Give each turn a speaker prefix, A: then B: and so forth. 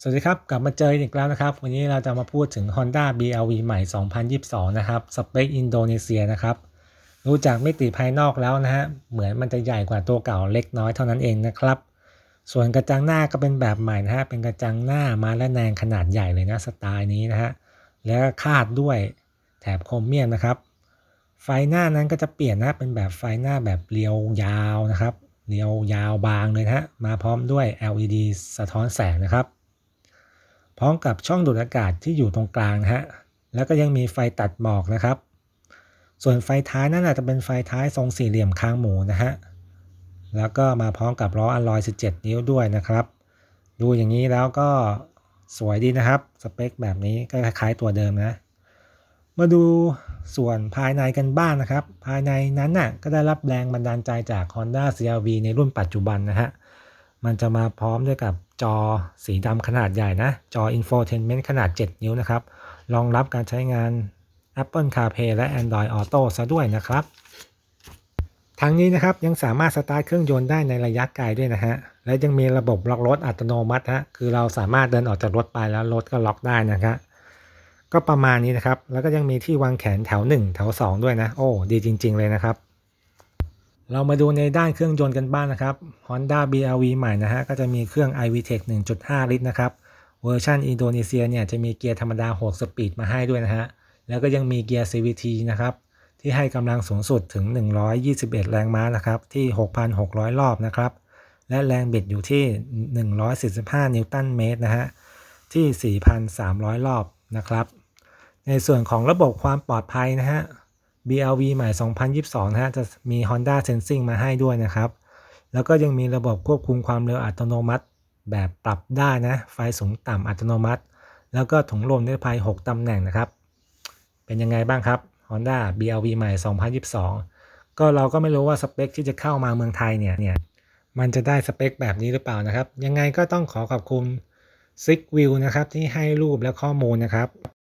A: สวัสดีครับ กลับมาเจออีกแล้วนะครับ วันนี้เราจะมาพูดถึง Honda BRV ใหม่ 2022 นะครับ สเปคอินโดนีเซียนะครับ รู้จากมิติภายนอกแล้วนะฮะ เหมือนมันจะใหญ่กว่าตัวเก่าเล็กน้อยเท่านั้นเองนะครับ ส่วนกระจังหน้าก็เป็นแบบใหม่นะฮะ เป็นกระจังหน้ามาและแนงขนาดใหญ่เลยนะสไตล์นี้นะฮะ แล้วคาดด้วยแถบโครเมียมนะครับ ไฟหน้านั้นก็จะเปลี่ยนนะเป็นแบบไฟหน้าแบบเรียวยาวนะครับ เรียวยาวบางเลยนะฮะ มาพร้อมด้วย LED สะท้อนแสงนะครับ พร้อมกับช่องดูดอากาศที่อยู่ตรงกลางนะฮะ แล้วก็ยังมีไฟตัดหมอกนะครับ ส่วนไฟท้ายนั่นอาจจะเป็นไฟท้ายทรงสี่เหลี่ยมคางหมูนะฮะ แล้วก็มาพร้อมกับล้ออลลอย17 นิ้วด้วยนะครับ ดูอย่างนี้แล้วก็สวยดีนะครับ สเปคแบบนี้ก็คล้ายๆตัวเดิมนะ มาดูส่วนภายในกันบ้างนนะครับ ภายในนั้นน่ะก็ได้รับแรงบันดาลใจจาก Honda CR-V ในรุ่นปัจจุบันนะฮะ มันจะมาพร้อมด้วยกับ จอสีดำขนาดใหญ่นะ จอ Infotainment ขนาด 7 นิ้วนะครับ รองรับการใช้งาน Apple CarPlay และ Android Auto ซะด้วยนะครับทั้งนี้นะครับยังสามารถสตาร์ทเครื่องยนต์ได้ในระยะไกลด้วยนะฮะ และยังมีระบบล็อกรถอัตโนมัติฮะคือเราสามารถเดินออกจากรถไปแล้วรถก็ล็อกได้นะครับก็ประมาณนี้นะครับ แล้วก็ยังมีที่วางแขนแถว 1 แถว 2 ด้วยนะ โอ้ ดีจริง ๆ เลยนะครับ เรามาดูในด้านเครื่องยนต์กันบ้างนนะครับ Honda BRV ใหม่นะฮะ ก็จะมีเครื่อง iVTEC 1.5 ลิตรนะครับ เวอร์ชันอินโดนีเซียเนี่ยจะมีเกียร์ธรรมดา 6 สปีดมาให้ด้วยนะฮะ แล้วก็ยังมีเกียร์ CVT นะครับ ที่ให้กำลังสูงสุดถึง 121 แรงม้านะครับ ที่ 6,600 รอบนะครับ และแรงบิดอยู่ที่ 145 นิวตันเมตรนะฮะ ที่ 4,300 รอบนะครับ ในส่วนของระบบความปลอดภัยนะฮะ BLV ใหม่ 2022 นะฮะ จะมี Honda Sensing มาให้ด้วยนะครับ แล้วก็ยังมีระบบควบคุมความเร็วอัตโนมัติ แบบปรับได้นะ ไฟสูงต่ำอัตโนมัติ แล้วก็ถุงลมนิรภัย 6 ตำแหน่งนะครับ เป็นยังไงบ้างครับ Honda BLV ใหม่ 2022 ก็เราก็ไม่รู้ว่าสเปคที่จะเข้ามาเมืองไทยเนี่ยเนี่ย มันจะได้สเปคแบบนี้หรือเปล่านะครับ ยังไงก็ต้องขอขอบคุณ Six View นะครับที่ให้รูปและข้อมูลนะครับ